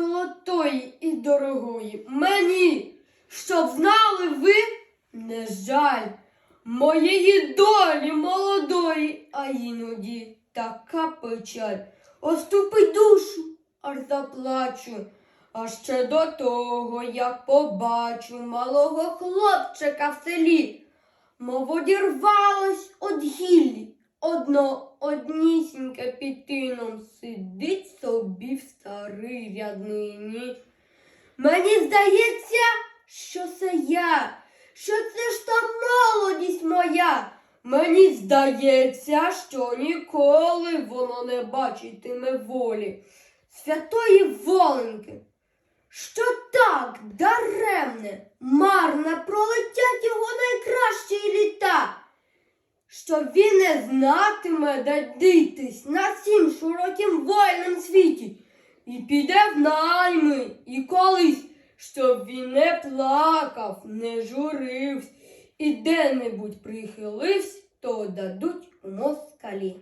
золотої і дорогої. Мені, щоб знали ви, не жаль моєї долі молодої, а іноді така печаль. Оступи душу, аж заплачу. А ще до того, як побачу малого хлопчика в селі, мов одірвалось од гіллі, одно однісіньке під тином сидить собі в старий ряднині. Мені здається, що це я, що це ж та молодість моя. Мені здається, що ніколи воно не бачитиме волі святої воленьки. Що так даремне, марно пролетять що він не знатиме, де дитись на всім широким вольним світі, і піде в найми, і колись, щоб він не плакав, не журивсь і де-небудь прихиливсь, то дадуть у москалі.